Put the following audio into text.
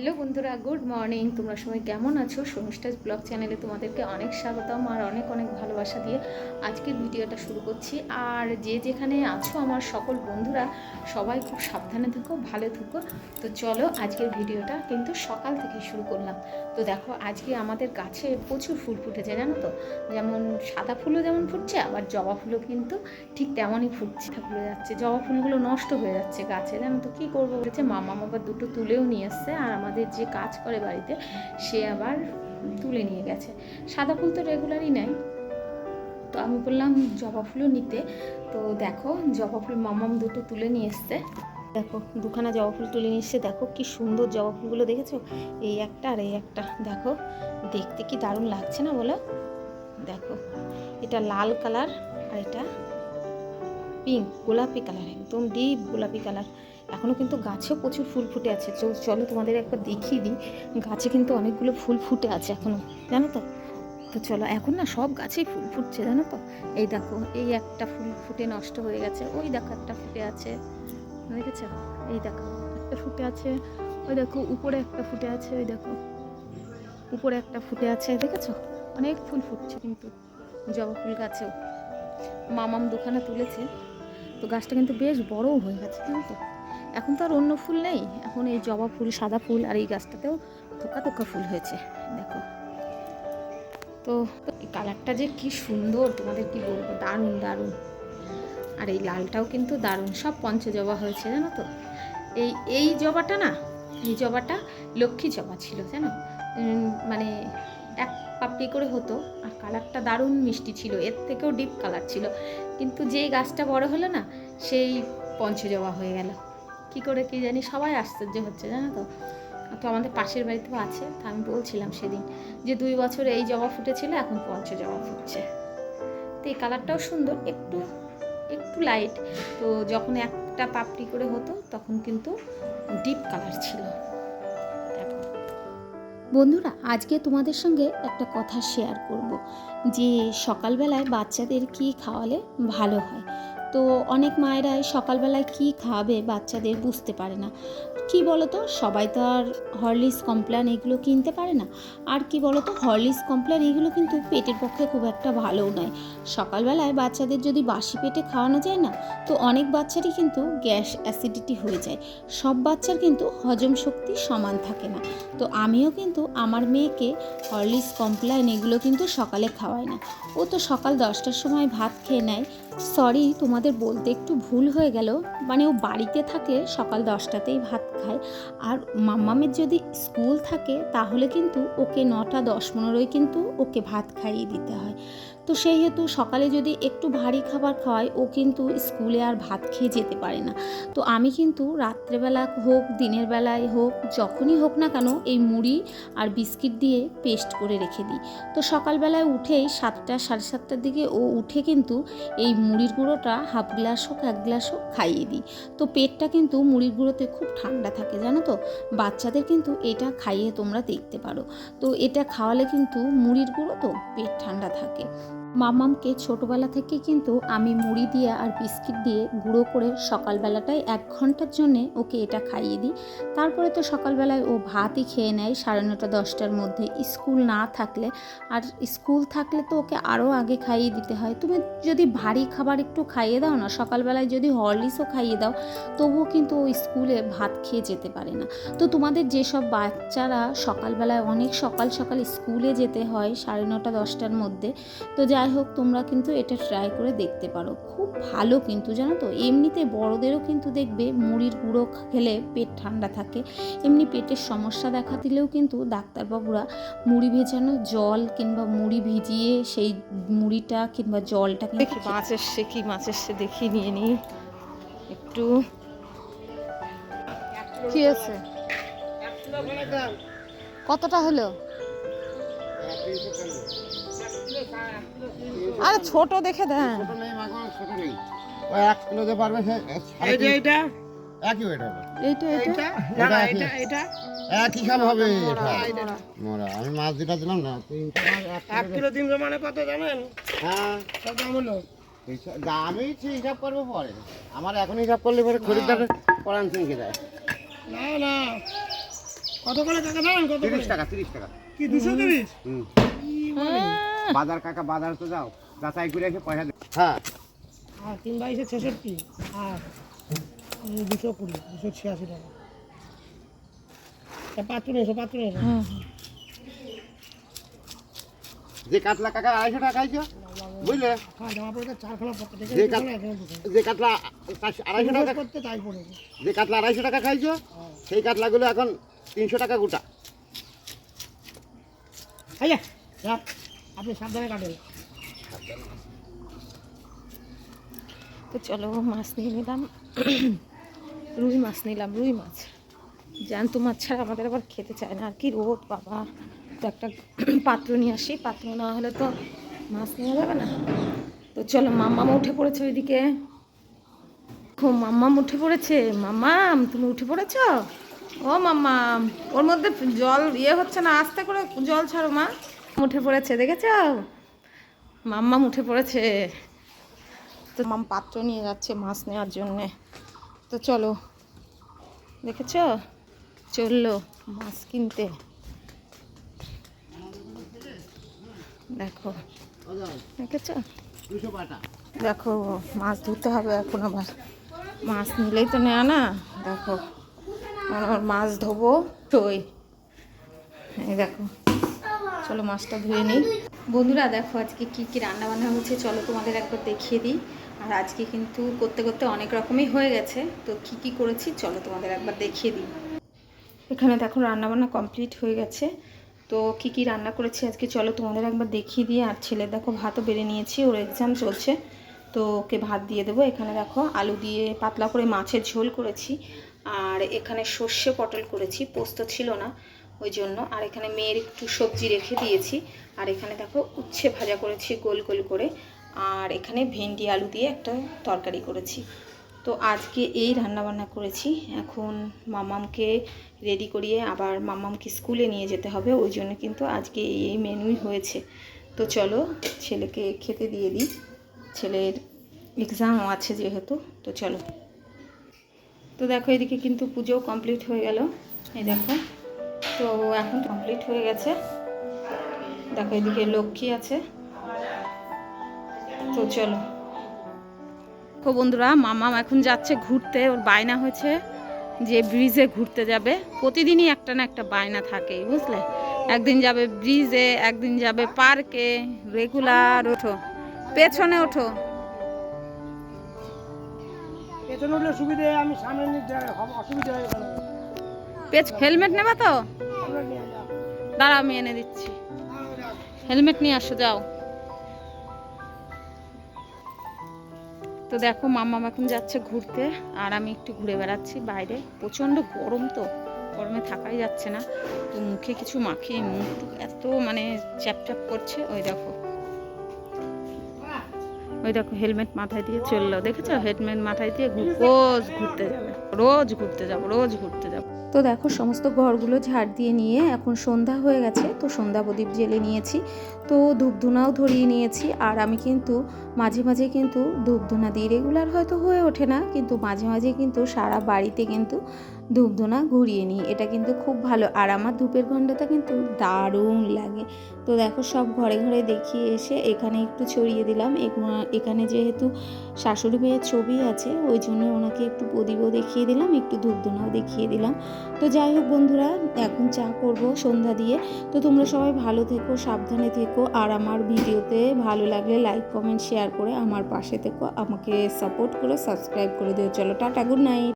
Hello বন্ধুরা, good morning. তোমরা সবাই কেমন আছো? সোনুষ্টাস ব্লগ চ্যানেলে তোমাদেরকে অনেক স্বাগতম আর অনেক অনেক ভালোবাসা দিয়ে আজকের ভিডিওটা শুরু করছি। আর যে যেখানে আছো আমার সকল বন্ধুরা, সবাই খুব সাবধানে থেকো, ভালো থেকো। তো চলো আজকের ভিডিওটা কিন্তু সকাল থেকে শুরু করলাম। তো দেখো, আজকে আমাদের গাছে প্রচুর ফুল ফুটেছে, জানো তো? যেমন সাদা ফুলও যেমন ফুটছে, আবার জবা ফুলও কিন্তু ঠিক তেমনই ফুটছে। ফুলে যাচ্ছে, জবা ফুলগুলো নষ্ট হয়ে যাচ্ছে গাছে, জানো তো? কী করব বলেছে? মামা আবার দুটো তুলেও নিয়ে এসছে, আর আমাদের যে কাজ করে বাড়িতে, সে আবার তুলে নিয়ে গেছে। সাদা ফুল তো রেগুলারই নেয়। তো আমি বললাম, জবা ফুলও নিতে। তো দেখো, জবা ফুল মামাম দুটো তুলে নিয়ে এসছে। দেখো, দুখানা জবা ফুল তুলে নিয়ে এসছে। দেখো, কি সুন্দর জবা ফুলগুলো দেখেছ? এই একটা আর এই একটা। দেখো, দেখতে কি দারুণ লাগছে না বলো? দেখো, এটা লাল কালার আর এটা পিঙ্ক গোলাপি কালার, একদম ডিপ গোলাপি কালার। এখনও কিন্তু গাছেও প্রচুর ফুল ফুটে আছে। চল তোমাদের একবার দেখিয়ে দিই। গাছে কিন্তু অনেকগুলো ফুল ফুটে আছে এখনও জানো তো? তো চলো, এখন না সব গাছেই ফুল ফুটছে, জানো তো? এই দেখো, এই একটা ফুল ফুটে নষ্ট হয়ে গেছে, ওই দেখো একটা ফুটে আছে। দেখেছ এই দেখো, একটা ফুটে আছে, ওই দেখো, উপরে একটা ফুটে আছে, ওই দেখো। উপরে একটা ফুটে আছে, দেখেছ? অনেক ফুল ফুটছে কিন্তু জবা ফুল গাছেও। মামাম দুখানা তুলেছে, তো গাছটা কিন্তু বেশ বড়ও হয়ে গেছে, জানো তো? এখন তো আর অন্য ফুল নেই। এখন এই জবা ফুল, সাদা ফুল আর এই গাছটাতেও থোকা থোকা ফুল হয়েছে, দেখো। তো এই কালারটা যে কি সুন্দর, তোমাদের কি বলব? দারুণ দারুণ। আর এই লালটাও কিন্তু দারুণ, সব পঞ্চজবা হয়েছে, জানো তো? এই এই জবাটা না, এই জবাটা লক্ষ্মী জবা ছিল, জানো? মানে এক পাপড়ি করে হতো, আর কালারটা দারুণ মিষ্টি ছিল, এর থেকেও ডিপ কালার ছিল। কিন্তু যেই গাছটা বড় হলো না, সেই পঞ্চজবা হয়ে গেল। কি করে কি জানি সবাই আশ্চর্য হচ্ছে, জানো তো? তো আমাদের পাশের বাড়িতেও আছে, তা আমি বলছিলাম সেদিন যে দুই বছর এই জবা ফুটেছিল, এখন পঞ্চ জবা ফুটছে। তো এই কালারটাও সুন্দর, একটু একটু লাইট তো যখন একটা পাপড়ি করে হতো, তখন কিন্তু ডিপ কালার ছিল। বন্ধুরা, আজকে তোমাদের সঙ্গে একটা কথা শেয়ার করব যে সকালবেলায় বাচ্চাদের কি খাওয়ালে ভালো হয়? তো অনেক মায়েরাই সকালবেলায় কি খাওয়াবে বাচ্চাদের বুঝতে পারে না। কি বলতো? সবাই তো আর হরলিক্স কমপ্ল্যান এগুলো কিনতে পারে না। আর কি বলতো? হরলিক্স কমপ্ল্যান এগুলো কিন্তু পেটের পক্ষে খুব একটা ভালোও নয়। সকালবেলায় বাচ্চাদের যদি বাসি পেটে খাওয়ানো যায় না, তো অনেক বাচ্চারই কিন্তু গ্যাস অ্যাসিডিটি হয়ে যায়। সব বাচ্চার কিন্তু হজম শক্তি সমান থাকে না। তো আমিও কিন্তু আমার মেয়েকে হরলিক্স কমপ্ল্যান এগুলো কিন্তু সকালে খাওয়াই না। ও তো সকাল দশটার সময় ভাত খেয়ে নেয়। সরি তোমাদের বলতে একটু ভুল হয়ে গেল। মানে ও বাড়িতে থাকে, সকাল দশটাতেই ভাত খায়। আর মাম্মামের যদি স্কুল থাকে, তাহলে কিন্তু ওকে নটা দশ পনেরোই কিন্তু ওকে ভাত খাইয়ে দিতে হয়। তো সেই হেতু সকালে যদি একটু ভারী খাবার খাওয়াই, ও কিন্তু স্কুলে আর ভাত খেয়ে যেতে পারে না। তো আমি কিন্তু রাত্রেবেলা হোক, দিনের বেলায় হোক, যখনই হোক না কেন এই মুড়ি আর বিস্কিট দিয়ে পেস্ট করে রেখে দিই। তো সকালবেলায় উঠেই সাতটা, সাড়ে সাতটার দিকে ও উঠে কিন্তু এই মুড়ির গুঁড়োটা হাফ গ্লাস হোক, এক গ্লাস হোক খাইয়ে দিই। তো পেটটা কিন্তু মুড়ির গুঁড়োতে খুব ঠান্ডা থাকে, জানো তো? বাচ্চাদের কিন্তু এটা খাইয়ে তোমরা দেখতে পারো। তো এটা খাওয়ালে কিন্তু মুড়ির গুঁড়ো তো পেট ঠান্ডা থাকে। মামামকে ছোটোবেলা থেকে কিন্তু আমি মুড়ি দিয়ে আর বিস্কিট দিয়ে গুঁড়ো করে সকালবেলাটায় এক ঘণ্টার জন্যে ওকে এটা খাইয়ে দিই। তারপরে তো সকালবেলায় ও ভাতই খেয়ে নেয় সাড়ে নটা, দশটার মধ্যে। স্কুল না থাকলে আর স্কুল থাকলে তো ওকে আরও আগে খাইয়ে দিতে হয়। তুমি যদি ভারী খাবার একটু খাইয়ে দাও না, সকালবেলায় যদি হরলিক্সও খাইয়ে দাও, তবুও কিন্তু ও স্কুলে ভাত খেয়ে যেতে পারে না। তো তোমাদের যেসব বাচ্চারা সকালবেলায় অনেক সকাল সকাল স্কুলে যেতে হয় সাড়ে নটা, দশটার মধ্যে, তো যাই হোক তোমরা কিন্তু এটা ট্রাই করে দেখতে পারো। খুব ভালো কিন্তু জানো তো? এমনিতে বড়দেরও কিন্তু দেখবে মুড়ির গুঁড়ো খেলে পেট ঠান্ডা থাকে। এমনি পেটের সমস্যা দেখা দিলেও কিন্তু ডাক্তারবাবুরা মুড়ি ভেজানো জল কিংবা মুড়ি ভিজিয়ে সেই মুড়িটা কিংবা জলটা কিন্তু দেখি মাছ এসছে কি মাছ এসছে দেখি নিয়ে নিই। একটু কি আছে কতটা হলো? আরে ছোট দেখে দেন। ছোট নেই মাখন ছোট নেই। ও এক কিলো যে পারবে সে সাড়ে তিন- একই ওয়েট হবে। এইটা একই। হবে এটা। মোরা আমি মাছ দুটা দিলাম না তিনটা মাছ এক কিলো মানে কত জানেন? হ্যাঁ। কত দাম হলো। হিসাব- দামই হিসাব করব পরে। আমার এখন হিসাব করলে পরে খরিদ্দার পরান সিংকে দেয়। না না। কত করে কাকা দাম কত তিরিশ টাকা তিরিশ টাকা। কি দুশো তিরিশ? হুম। বাজার কাকা বাজার তো যাও। যাচাই করে এসে পয়সা দে। হ্যাঁ। আর তিন বাইশে ছেষট্টি আর দুশো কুড়ি দুশো ছিয়াশি টাকা। পাত্র এসো পাত্র এসো যে কাতলা কাকা আড়াইশো টাকা খাইছো বুঝলে? হ্যাঁ যে কাতলা আড়াইশো টাকা করতে তাই পড়েছে। যে কাতলা আড়াইশো টাকা খাইছো সেই কাতলাগুলো এখন তিনশো টাকা গোটা। আইয়া যা আপনি সাবধানে কাটেন। তো চলো মাছ নিয়ে নিলাম। রুই মাছ নিলাম, রুই মাছ। জ্যান্ত মাছ ছাড়া আমাদের আবার খেতে চায় না। আর কি রোদ, বাবা। তো একটা পাত্র নিয়ে আসি। পাত্র না হলে তো মাছ নেওয়া যাবে না। তো চলো, মাম্মাম উঠে পড়েছে ওইদিকে। ও মাম্মাম উঠে পড়েছে। মাম্মাম, তুমি উঠে পড়েছ? ও মাম্মাম, ওর মধ্যে জল ইয়ে হচ্ছে না। আস্তে করে জল ছাড়ো মা। উঠে পড়েছে, দেখেছ? মাম্মাম উঠে পড়েছে। তো মাম পাত্র নিয়ে যাচ্ছে মাছ নেওয়ার জন্যে। তো চলো, দেখেছ? চলল মাছ কিনতে। দেখো, দেখেছ? দেখো, মাছ ধরতে হবে এখন আবার। মাছ নিলেই তো নেয়া না, দেখো। আবার মাছ ধোবো ওই এই দেখো। চলো মাছটা ধুয়ে নিই। বন্ধুরা, দেখো আজকে কি কি রান্না বান্না হচ্ছে, চলো তোমাদের একবার দেখিয়ে দিই। আর আজকে কিন্তু করতে করতে অনেক রকমই হয়ে গেছে, তো কি কি করেছি চলো তোমাদের একবার দেখিয়ে দিই। এখানে দেখো রান্নাবান্না কমপ্লিট হয়ে গেছে, তো কি কি রান্না করেছি আজকে চলো তোমাদের একবার দেখিয়ে দিই। আর ছেলে দেখো ভাতও বেড়ে নিয়েছি, ওর এক্সাম চলছে, তো ওকে ভাত দিয়ে দেবো। এখানে দেখো আলু দিয়ে পাতলা করে মাছের ঝোল করেছি, আর এখানে সর্ষে পটল করেছি, পোস্ত ছিল না। ওই জন্য আর এখানে মেয়ের একটু সবজি রেখে দিয়েছি। আর এখানে দেখো উচ্ছে ভাজা করেছি গোল গোল করে। আর এখানে ভেন্ডি, আলু দিয়ে একটা তরকারি করেছি। তো আজকে এই রান্নাবান্না করেছি। এখন মামামকে রেডি করিয়ে আবার মামামকে স্কুলে নিয়ে যেতে হবে। ওই জন্য কিন্তু আজকে এই মেনুই হয়েছে। তো চলো ছেলেকে খেতে দিয়ে দিই। ছেলের এক্সামও আছে যেহেতু, তো চলো। তো দেখো এদিকে কিন্তু পুজো কমপ্লিট হয়ে গেল। এই দেখো। তো এখন কমপ্লিট হয়ে গেছে। দেখো এদিকে লক্ষ্মী আছে। তো চলো। তো বন্ধুরা মামাম এখন যাচ্ছে ঘুরতে ওর বায়না হয়েছে যে ব্রিজে ঘুরতে যাবে। প্রতিদিনই একটা না একটা বায়না থাকে বুঝলে? একদিন যাবে ব্রিজে একদিন যাবে পার্কে রেগুলার ওঠো। পেছনে ওঠো। পেছনে উঠলে সুবিধে আমি সামনে হয়ে পেছ হেলমেট নেবা তো? দাঁড়াও আমি এনে দিচ্ছি। হেলমেট নিয়ে আসো, যাও। তো দেখো মাম্মাম এখন যাচ্ছে ঘুরতে, আর আমি একটু ঘুরে বেড়াচ্ছি বাইরে। প্রচণ্ড গরম তো, গরমে থাকাই যাচ্ছে না। তো মুখে কিছু মাখিয়ে মুখ এত মানে চ্যাপ চ্যাপ করছে। ওই দেখো। ওই দেখো, হেলমেট মাথায় দিয়ে চলল। দেখেছ? হেলমেট মাথায় দিয়ে রোজ ঘুরতে যাবে। রোজ ঘুরতে যাব, রোজ ঘুরতে যাব। তো দেখো, সমস্ত ঘরগুলো ঝাড় দিয়ে নিয়ে এখন সন্ধ্যা হয়ে গেছে, তো সন্ধ্যা প্রদীপ জেলে নিয়েছি। তো ধূপধুনাও ধরিয়ে নিয়েছি, আর আমি কিন্তু মাঝে মাঝে কিন্তু ধূপধুনা দিই রেগুলার হয়তো হয়ে ওঠে না, কিন্তু মাঝে মাঝে কিন্তু সারা বাড়িতে কিন্তু ধূপধুনা ঘুরিয়ে নিই। এটা কিন্তু খুব ভালো। আর আমার ধূপের গন্ধটা কিন্তু দারুণ লাগে। তো দেখো, সব ঘরে ঘরে দেখিয়ে এসে এখানে একটু ছড়িয়ে দিলাম। এখানে যেহেতু শাশুড়ি মেয়ের ছবি আছে, ওই জন্য ওনাকে একটু প্রদীপও দেখিয়ে দিলাম, একটু ধূপধুনাও দেখিয়ে দিলাম। তো যাই হোক বন্ধুরা, এখন চা করব সন্ধ্যা দিয়ে। তো তোমরা সবাই ভালো থেকো, সাবধানে থেকো। আর আমার ভিডিওতে ভালো লাগলে লাইক, কমেন্ট, শেয়ার করে আমার পাশে থেকো। আমাকে সাপোর্ট করে, সাবস্ক্রাইব করে দিও। চলো, টাটা, গুড নাইট।